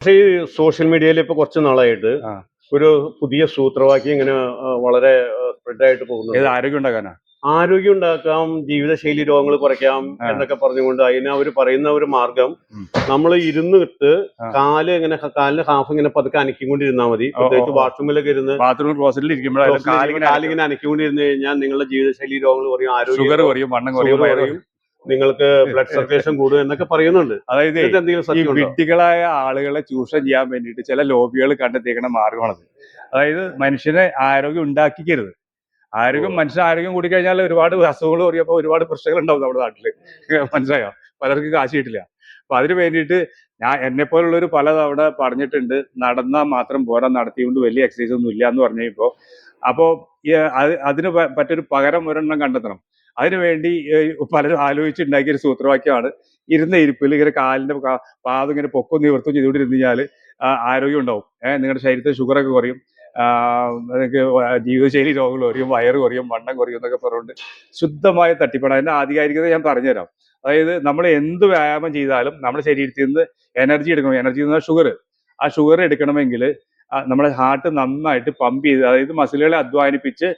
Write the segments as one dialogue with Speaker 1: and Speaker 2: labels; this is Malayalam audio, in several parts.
Speaker 1: പക്ഷേ ഈ സോഷ്യൽ മീഡിയയിൽ ഇപ്പൊ കുറച്ച് നാളായിട്ട് ഒരു പുതിയ സൂത്രവാക്യം ഇങ്ങനെ വളരെ സ്പ്രെഡ് ആയിട്ട് പോകുന്നത്
Speaker 2: ഏത് ആരോഗ്യം ഉണ്ടാക്കാനാ?
Speaker 1: ആരോഗ്യം ഉണ്ടാക്കാം ജീവിതശൈലി രോഗങ്ങൾ കുറയ്ക്കാം എന്നൊക്കെ പറഞ്ഞുകൊണ്ട് അതിന് അവർ പറയുന്ന ഒരു മാർഗം നമ്മൾ ഇരുന്നിട്ട്
Speaker 2: ഇട്ട്
Speaker 1: കാൽ ഇങ്ങനെ കാലിന് ഹാഫ് ഇങ്ങനെ പതുക്കെ അനക്കിക്കൊണ്ടിരുന്നാൽ മതി. പ്രത്യേകിച്ച്. ബാത്റൂമിലൊക്കെ ഇരുന്ന്
Speaker 2: ബാത്റൂം ക്ലോസറ്റിൽ ഇരിക്കുമ്പോഴായാലും കാലിങ്ങനെ
Speaker 1: അനക്കിക്കൊണ്ടിരുന്നു കഴിഞ്ഞാൽ നിങ്ങളുടെ ജീവിതശൈലി രോഗങ്ങൾ കുറയും ആരോഗ്യം
Speaker 2: കുറയും.
Speaker 1: നിങ്ങൾക്ക് ബ്ലഡ് സർക്കുലേഷൻ കൂടും എന്നൊക്കെ പറയുന്നുണ്ട്.
Speaker 2: അതായത്
Speaker 1: എന്തെങ്കിലും
Speaker 2: ഈ വിഡ്ഢികളായ ആളുകളെ ചൂഷണം ചെയ്യാൻ വേണ്ടിയിട്ട് ചില ലോബികൾ കണ്ടെത്തിയേക്കുന്ന മാർഗമാണത്. അതായത് മനുഷ്യനെ ആരോഗ്യം ഉണ്ടാക്കിക്കരുത്. ആരോഗ്യം മനുഷ്യൻ ആരോഗ്യം കൂടി കഴിഞ്ഞാൽ ഒരുപാട് അസുഖങ്ങൾ പറയുമ്പോൾ ഒരുപാട് പ്രശ്നങ്ങൾ ഉണ്ടാവും നമ്മുടെ നാട്ടിൽ. മനസ്സിലായോ? പലർക്കും കാശ് കിട്ടില്ല. അപ്പൊ അതിന് വേണ്ടിയിട്ട് ഞാൻ എന്നെ പോലുള്ളൊരു പല തവണ പറഞ്ഞിട്ടുണ്ട് നടന്നാൽ മാത്രം പോരാ നടത്തിക്കൊണ്ട് വലിയ എക്സസൈസ് ഒന്നും ഇല്ല എന്ന് പറഞ്ഞു അപ്പോ അതിന് പറ്റൊരു പകരം ഒരെണ്ണം കണ്ടെത്തണം. അതിനുവേണ്ടി വേണ്ടി പലരും ആലോചിച്ചുണ്ടാക്കിയ ഒരു സൂത്രവാക്യമാണ് ഇരുന്ന ഇരിപ്പിൽ ഇങ്ങനെ കാലിന്റെ പാദം ഇങ്ങനെ പൊക്കം നിവർത്തും ചെയ്തുകൊണ്ടിരുന്ന് കഴിഞ്ഞാൽ ആരോഗ്യം ഉണ്ടാവും ഏഹ് നിങ്ങളുടെ ശരീരത്തിൽ ഷുഗറൊക്കെ കുറയും. നിങ്ങൾക്ക് ജീവിതശൈലി രോഗങ്ങൾ കുറയും വയറ് കുറയും വണ്ണം കുറയും എന്നൊക്കെ പറഞ്ഞുകൊണ്ട് ശുദ്ധമായ തട്ടിപ്പാണ്. അതിന്റെ ആധികാരികത ഞാൻ പറഞ്ഞുതരാം. അതായത് നമ്മൾ എന്ത് വ്യായാമം ചെയ്താലും നമ്മുടെ ശരീരത്തിൽ നിന്ന് എനർജി എടുക്കണം. എനർജി എന്ന് ഷുഗർ. ആ ഷുഗർ എടുക്കണമെങ്കിൽ നമ്മുടെ ഹാർട്ട് നന്നായിട്ട് പമ്പ് ചെയ്ത് അതായത് മസിലുകളെ അധ്വാനിപ്പിച്ച്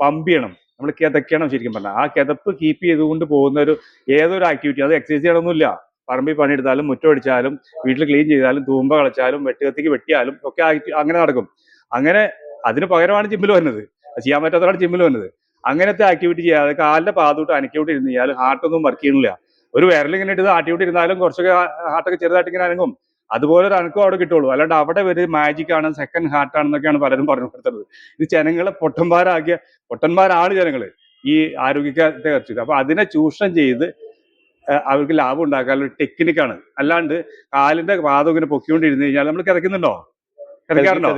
Speaker 2: പമ്പ് ചെയ്യണം. നമ്മൾ കിതക്കണം ശരിക്കും പറഞ്ഞാൽ ആ കിതപ്പ് കീപ്പ് ചെയ്തുകൊണ്ട് പോകുന്ന ഒരു ഏതൊരു ആക്ടിവിറ്റി അത് എക്സസൈസ് ചെയ്യണമെന്നില്ല പറമ്പിൽ പണിയെടുത്താലും മുറ്റമടിച്ചാലും വീട്ടിൽ ക്ലീൻ ചെയ്താലും തൂമ്പ കളച്ചാലും വെട്ടുകത്തിക്ക് വെട്ടിയാലും ഒക്കെ അങ്ങനെ നടക്കും. അങ്ങനെ അതിന് പകരമാണ് ജിമ്മിൽ വരുന്നത് ചെയ്യാൻ പറ്റാത്തതാണ് ജിമ്മിൽ വരുന്നത് അങ്ങനത്തെ ആക്ടിവിറ്റി ചെയ്യാതെ കാലിന്റെ പാതോട്ട് അനക്കിയോട്ട് ഇരുന്ന് കഴിഞ്ഞാൽ ഹാർട്ടൊന്നും വർക്ക് ചെയ്യണില്ല ഒരു വിരലിങ്ങനെ ഇട്ട് ആട്ടിയോട്ട് ഇരുന്നാലും കുറച്ചൊക്കെ ഹാർട്ടൊക്കെ ചെറുതായിട്ട് ഇങ്ങനെ അനങ്ങും. അതുപോലെ ഒരു അനക്കം അവിടെ കിട്ടുള്ളൂ. അല്ലാണ്ട് അവിടെ ഒരു മാജിക് ആണ് സെക്കൻഡ് ഹാർട്ട് ആണെന്നൊക്കെയാണ് പലരും പറഞ്ഞു കൊടുത്തത്. ഇത് ജനങ്ങളെ പൊട്ടന്മാരാക്കിയ പൊട്ടന്മാരാണ് ജനങ്ങൾ ഈ ആരോഗ്യത്തെ കുറിച്ച്. അപ്പൊ അതിനെ ചൂഷണം ചെയ്ത് അവർക്ക് ലാഭം ഉണ്ടാക്കാനുള്ള ഒരു ടെക്നിക്കാണ് അല്ലാണ്ട് കാലിന്റെ പാദം ഇങ്ങനെ പൊക്കിക്കൊണ്ടിരുന്ന് കഴിഞ്ഞാൽ നമ്മൾ കിതക്കുന്നുണ്ടോ കിതക്കാറുണ്ടോ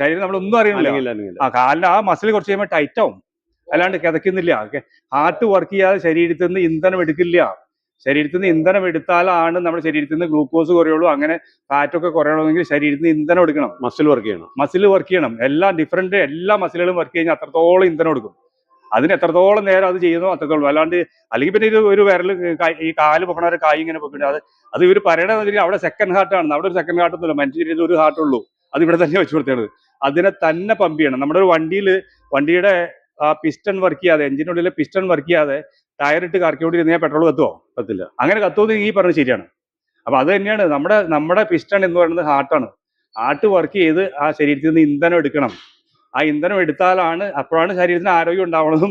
Speaker 2: ശരീരം നമ്മളൊന്നും അറിയുന്നില്ല. ആ കാലിന്റെ ആ മസിൽ കുറച്ച് കഴിയുമ്പോൾ ടൈറ്റ് ആവും. അല്ലാണ്ട് കിതക്കുന്നില്ല ഹാർട്ട് വർക്ക് ചെയ്യാതെ ശരീരത്തിൽ നിന്ന് ഇന്ധനം എടുക്കില്ല. ശരീരത്തിൽ നിന്ന് ഇന്ധനം എടുത്താലാണ് നമ്മുടെ ശരീരത്തിൽ നിന്ന് ഗ്ലൂക്കോസ് കുറയുള്ളൂ അങ്ങനെ ഫാറ്റൊക്കെ കുറയണമെങ്കിൽ ശരീരത്തിൽ നിന്ന് ഇന്ധനം എടുക്കണം.
Speaker 1: മസിൽ വർക്ക് ചെയ്യണം.
Speaker 2: മസിൽ വർക്ക് ചെയ്യണം. എല്ലാ ഡിഫറെന്റ് എല്ലാ മസിലുകളും വർക്ക് കഴിഞ്ഞാൽ അത്രത്തോളം ഇന്ധനം എടുക്കും. അതിന് എത്രത്തോളം നേരം അത് ചെയ്യുന്നു അത്രത്തോളം. അല്ലാണ്ട് അല്ലെങ്കിൽ പിന്നെ ഇത് ഒരു വിരൽ ഈ കാൽ പൊക്കണവരെ കായ് ഇങ്ങനെ പൊക്കിട്ട് അത് അത് ഇവർ പറയണത് അവിടെ സെക്കൻഡ് ഹാർട്ട് ആണ്. അവിടെ ഒരു സെക്കൻഡ് ഹാർട്ട് ഒന്നുമില്ല. മനുഷ്യ ശരീരത്തിൽ ഒരു ഹാർട്ടുള്ളൂ അത് ഇവിടെ തന്നെ വെച്ച് കൊടുത്തേണ്ടത് അതിനെ തന്നെ പമ്പ് ചെയ്യണം. നമ്മുടെ ഒരു വണ്ടിയിൽ വണ്ടിയുടെ ആ പിസ്റ്റൺ വർക്ക് ചെയ്യാതെ എഞ്ചിനുള്ളിലെ പിസ്റ്റൺ വർക്ക് ചെയ്യാതെ ടയർ ഇട്ട് കറക്കിക്കൊണ്ടിരുന്ന പെട്രോൾ കത്തുവോ?
Speaker 1: കത്തില്ല.
Speaker 2: അങ്ങനെ കത്തുമെന്ന് ഈ പറഞ്ഞത് ശരിയാണ്. അപ്പൊ അത് തന്നെയാണ് നമ്മുടെ നമ്മുടെ പിസ്റ്റൺ എന്ന് പറയുന്നത് ഹാർട്ടാണ് ഹാർട്ട് വർക്ക് ചെയ്ത് ആ ശരീരത്തിൽ നിന്ന് ഇന്ധനം എടുക്കണം. ആ ഇന്ധനം എടുത്താലാണ് അപ്പോഴാണ് ശരീരത്തിന് ആരോഗ്യം ഉണ്ടാവണതും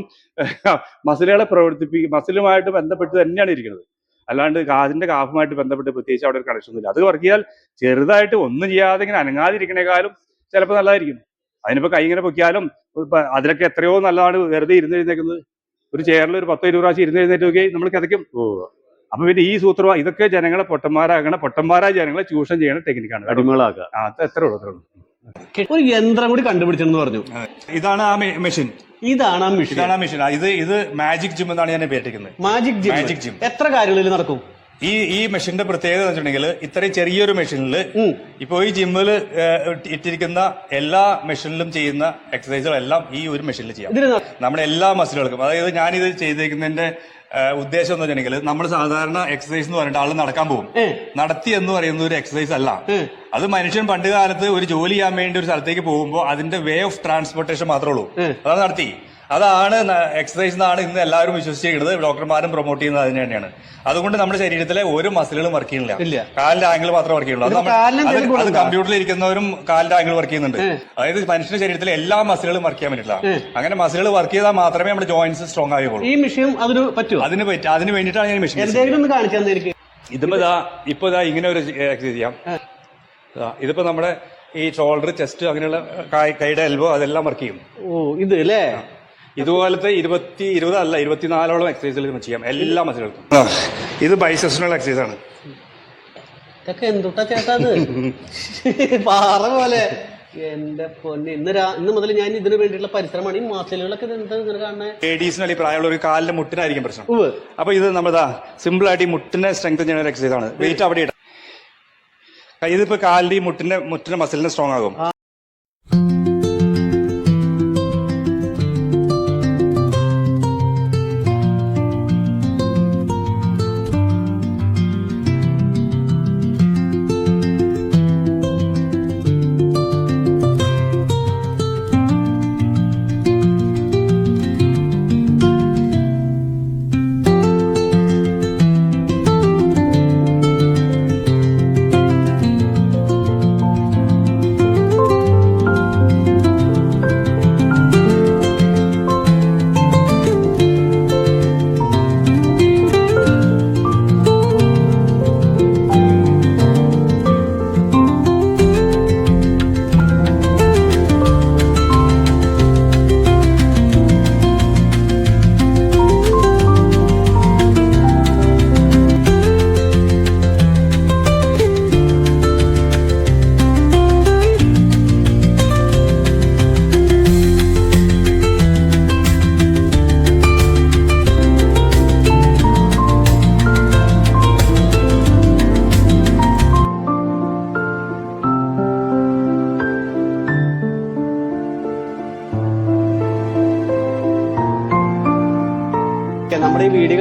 Speaker 2: മസിലുകളെ പ്രവർത്തിപ്പിക്കും മസിലുമായിട്ട് ബന്ധപ്പെട്ട് തന്നെയാണ് ഇരിക്കുന്നത്. അല്ലാണ്ട് കാതിന്റെ കാഫുമായിട്ട് ബന്ധപ്പെട്ട് പ്രത്യേകിച്ച് അവിടെ ഒരു കണക്ഷൻ ഒന്നുമില്ല. അത് വർക്ക് ചെയ്താൽ ചെറുതായിട്ട് ഒന്നും ചെയ്യാതെ ഇങ്ങനെ അനങ്ങാതിരിക്കണേക്കാളും ചിലപ്പോൾ നല്ലതായിരിക്കും. അതിനിപ്പോ കൈ ഇങ്ങനെ പൊക്കിയാലും ഇപ്പൊ അതിലൊക്കെ എത്രയോ നല്ലതാണ് വെറുതെ ഇരുന്ന് എഴുന്നേക്കുന്നത് ഒരു ചെയറിൽ ഒരു പത്തോ ഇരുപത് പ്രാവശ്യം ഇരുന്ന് എഴുന്നേറ്റ് നോക്കി നമ്മൾ കിതയ്ക്കും
Speaker 1: ഓ.
Speaker 2: അപ്പൊ പിന്നെ ഈ സൂത്രവാ ഇതൊക്കെ ജനങ്ങളെ പൊട്ടന്മാരാകണ പൊട്ടന്മാരായ ജനങ്ങളെ ചൂഷണം ചെയ്യണ ടെക്നിക്കാണ്
Speaker 1: അടിമകളാക്കുക.
Speaker 2: അത് എത്ര ഉള്ളൂ അത്രേ
Speaker 3: ഒരു യന്ത്രം കൂടി കണ്ടുപിടിച്ചെന്ന് പറഞ്ഞു.
Speaker 2: ഇതാണ് ആ മെഷീൻ
Speaker 3: ഇതാണ് ആ മെഷീൻ
Speaker 2: ഇതാണ് ആ മെഷീൻ ഇത് ഇത് മാജിക് ജിം എന്നാണ് ഞാൻ പേറ്റിക്കുന്നത്
Speaker 3: മാജിക് ജിം
Speaker 2: മാജിക് ജിം
Speaker 3: എത്ര കാര്യങ്ങളിൽ നടക്കും?
Speaker 2: ഈ ഈ മെഷീന്റെ പ്രത്യേകത എന്ന് വെച്ചിട്ടുണ്ടെങ്കിൽ ഇത്രയും ചെറിയൊരു മെഷീനിൽ. ഇപ്പൊ ഈ ജിമ്മിൽ ഇട്ടിരിക്കുന്ന എല്ലാ മെഷീനിലും ചെയ്യുന്ന എക്സസൈസുകളെല്ലാം ഈ ഒരു മെഷീനിൽ ചെയ്യാം. നമ്മുടെ എല്ലാ മസിലുകൾക്കും. അതായത് ഞാനിത് ചെയ്തേക്കുന്നതിന്റെ ഉദ്ദേശം എന്ന് വെച്ചിട്ടുണ്ടെങ്കിൽ നമ്മൾ സാധാരണ എക്സസൈസ് എന്ന് പറഞ്ഞിട്ട് ആൾ നടക്കാൻ പോകും. നടത്തി എന്ന് പറയുന്ന ഒരു എക്സസൈസ് അല്ല. അത് മനുഷ്യൻ പണ്ട് കാലത്ത് ഒരു ജോലി ചെയ്യാൻ വേണ്ടി ഒരു സ്ഥലത്തേക്ക് പോകുമ്പോൾ അതിന്റെ വേ ഓഫ് ട്രാൻസ്പോർട്ടേഷൻ മാത്രമേ ഉള്ളൂ. അതാണ് നടത്തി. അതാണ് എക്സസൈസ് എന്നാണ് ഇന്ന് എല്ലാവരും വിശ്വസിച്ചിരിക്കുന്നത്. ഡോക്ടർമാരും പ്രൊമോട്ട് ചെയ്യുന്നത് അതിന് തന്നെയാണ്. അതുകൊണ്ട് നമ്മുടെ ശരീരത്തിലെ ഒരു മസിലുകളും വർക്ക്. ചെയ്യുന്നില്ല. കാലിന്റെ ആംഗിൾ മാത്രമേ വർക്ക് ചെയ്യുള്ളൂ അത്? കമ്പ്യൂട്ടറിൽ ഇരിക്കുന്നവരും കാലിന്റെ ആംഗിൾ വർക്ക് ചെയ്യുന്നുണ്ട്. അതായത് മനുഷ്യന്റെ ശരീരത്തിലെ എല്ലാ മസിലുകളും വർക്ക് ചെയ്യാൻ പറ്റില്ല. അങ്ങനെ മസിലുകൾ വർക്ക് ചെയ്താൽ മാത്രമേ നമ്മുടെ ജോയിന്റ്സ് സ്ട്രോങ് ആവുകയുള്ളൂ.
Speaker 3: ഈ മിഷൻ അതിന് പറ്റും
Speaker 2: അതിന് പറ്റും അതിന് വേണ്ടിയിട്ടാണ് ഞാൻ മെഷീൻ ഇതിപ്പോ ഇതാ ഇപ്പൊ ഇതാ ഇങ്ങനെ ഒരു എക്സസൈസ് ചെയ്യാം. ഇതിപ്പോ നമ്മുടെ ഈ ഷോൾഡർ ചെസ്റ്റ് അങ്ങനെയുള്ള കൈയുടെ എൽബോ അതെല്ലാം വർക്ക് ചെയ്യും.
Speaker 3: ഓ ഇത് അല്ലേ?
Speaker 2: ഇതുപോലത്തെ ഇരുപത്തി ഇരുപത് അല്ല ഇരുപത്തിനാലോളം എക്സസൈസുകൾ നമുക്ക് ചെയ്യാം. എല്ലാ മസിലുകൾക്കും. ഇത് ബൈസെഷണൽ എക്സസൈസ് ആണ്.
Speaker 3: ഇതൊക്കെ എന്തുട്ടാ ചേട്ടാ അത് പാറ പോലെ. എന്റെ പൊന്നെ ഇന്ന് ഇന്ന് മുതൽ ഞാൻ ഇതിനു വേണ്ടിയിട്ടുള്ള പരിശ്രമമാണ്. ഈ മാസലുകളൊക്കെ കാണുന്നത്
Speaker 2: പ്രായമുള്ള ഒരു കാലിന്റെ മുട്ടിനായിരിക്കും പ്രശ്നം. അപ്പൊ ഇത് നമ്മളിതാ സിമ്പിൾ ആയിട്ട് ഈ മുട്ടിനെ സ്ട്രെങ്ത് ചെയ്യുന്ന ഒരു എക്സസൈസ് ആണ്. വെയിറ്റ് അവിടെ ഇടാം. ഇതിപ്പോ കാലിന്റെ ഈ മുട്ടിന്റെ മുട്ടിന്റെ മസിലിന് സ്ട്രോങ് ആകും.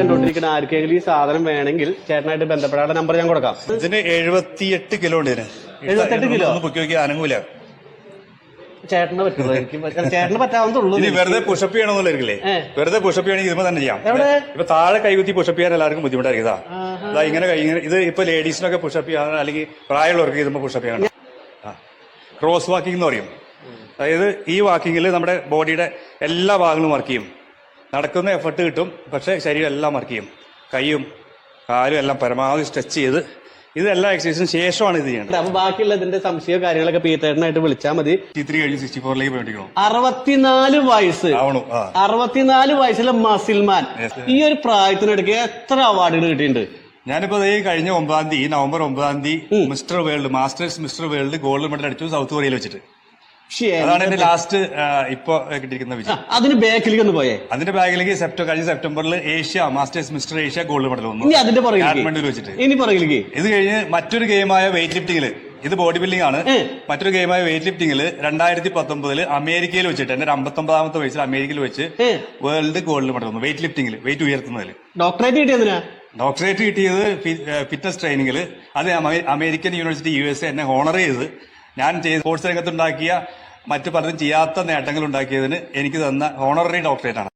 Speaker 3: കണ്ടോണ്ടിരിക്കുന്ന ആർക്കെങ്കിലും ഈ സാധനം വേണമെങ്കിൽ ചേട്ടനായിട്ട് ബന്ധപ്പെടാനുള്ള നമ്പർ ഞാൻ കൊടുക്കാം.
Speaker 2: ഇതിന് എഴുപത്തിയെട്ട് കിലോ ഉണ്ട് ഇതിന്.
Speaker 3: 78 കിലോ?
Speaker 2: ഒന്ന് പൊക്കി നോക്കി അനങ്ങൂല.
Speaker 3: ചേട്ടന് പറ്റുള്ളൂ എനിക്ക് പറ്റ- ചേട്ടന് പറ്റാവുന്നതുള്ളൂ
Speaker 2: ഇനി വെറുതെ പുഷപ്പ്
Speaker 3: ഏ.
Speaker 2: വെറുതെ പുഷപ്പ് ചെയ്യണമെങ്കിൽ ഇതുമ്പോ തന്നെ ചെയ്യാം.
Speaker 3: എവിടെ?
Speaker 2: ഇപ്പൊ താഴെ കൈകുത്തി പുഷപ്പ് ചെയ്യാൻ എല്ലാവർക്കും ബുദ്ധിമുട്ടായിരിക്കും ഇതാ.
Speaker 3: ആഹാ.
Speaker 2: ഇതാ ഇങ്ങനെ കൈ ഇങ്ങനെ ഇത് ഇപ്പൊ ലേഡീസിനൊക്കെ പുഷപ്പ് ചെയ്യാൻ അല്ലെങ്കിൽ പ്രായമുള്ളവർക്ക് ഇതുമ്പോ പുഷപ്പ് ചെയ്യാൻ ക്രോസ് വാക്കിംഗ് എന്ന് പറയും. അതായത് ഈ വാക്കിങ്ങിൽ നമ്മുടെ ബോഡിയുടെ എല്ലാ ഭാഗങ്ങളും വർക്ക് ചെയ്യും. നടക്കുന്ന എഫർട്ട് കിട്ടും. പക്ഷേ ശരീരം എല്ലാം വർക്ക് ചെയ്യും. കൈയും കാലും എല്ലാം പരമാവധി സ്ട്രെച്ച് ചെയ്ത് ഇതെല്ലാം എക്സസൈസിന് ശേഷമാണ് ഇത് ചെയ്യേണ്ടത്.
Speaker 3: അപ്പൊ ബാക്കിയുള്ള ഇതിന്റെ സംശയ കാര്യങ്ങളൊക്കെ പീത്തേട്ടനായിട്ട് വിളിച്ചാൽ മതി. അറുപത്തിനാല് വയസ്സ്.
Speaker 2: ആവണു.
Speaker 3: അറുപത്തിനാല് വയസ്സിലെ മസിൽമാൻ ഈ ഒരു പ്രായത്തിനിടയ്ക്ക് എത്ര അവാർഡുകൾ കിട്ടിയിട്ടുണ്ട്?
Speaker 2: ഞാനിപ്പോ ഈ കഴിഞ്ഞ ഒമ്പതാം തീയതി നവംബർ ഒമ്പതാം തീയതി mister world masters mister world gold medal അടിച്ചു സൗത്ത് കൊറിയയിൽ വെച്ചിട്ട്. അതാണ് എന്റെ ലാസ്റ്റ് ഇപ്പൊ കിട്ടിയിരിക്കുന്ന വിജയം.
Speaker 3: അതിന് ബാക്കിലേക്ക് ഒന്ന് പോയേ.
Speaker 2: അതിന്റെ ബാക്കിലേക്ക് സെപ്റ്റംബർ കഴിഞ്ഞ സെപ്റ്റംബറിൽ Asia masters mister Asia gold medal വന്നു.
Speaker 3: ഇനി അതിന്റെ
Speaker 2: കാഠ്മണ്ഡുവിൽ വെച്ചിട്ട്.
Speaker 3: ഇനി പറയില്ലേ
Speaker 2: ഇത് കഴിഞ്ഞ് മറ്റൊരു ഗെയിമായ വെയിറ്റ് ലിഫ്റ്റിംഗിൽ ഇത് ബോഡി ബിൽഡിംഗ് ആണ് മറ്റൊരു ഗെയിമായ വെയിറ്റ് ലിഫ്റ്റിംഗിൽ രണ്ടായിരത്തി പത്തൊമ്പതിൽ അമേരിക്കയിൽ വെച്ചിട്ട് എന്റെ ഒമ്പതാമത്തെ വയസ്സിൽ അമേരിക്കയിൽ വെച്ച് വേൾഡ് ഗോൾഡ് മെഡൽ വന്നു വെയിറ്റ് ലിഫ്റ്റിംഗിൽ വെയിറ്റ് ഉയർത്തുന്നതിൽ
Speaker 3: ഡോക്ടറേറ്റ് കിട്ടിയതിനാ
Speaker 2: ഡോക്ടറേറ്റ് കിട്ടിയത് ഫിറ്റ്നസ് ട്രെയിനിങ്ങിൽ അത് അമേരിക്കൻ യൂണിവേഴ്സിറ്റി യു എസ് എന്നെ ഹോണർ ചെയ്ത് ഞാൻ സ്പോർട്സ് രംഗത്തുണ്ടാക്കിയ മറ്റു പലരും ചെയ്യാത്ത നേട്ടങ്ങൾ ഉണ്ടാക്കിയതിന് എനിക്ക് തന്ന ഹോണററി ഡോക്ടറേറ്റ് ആണ്.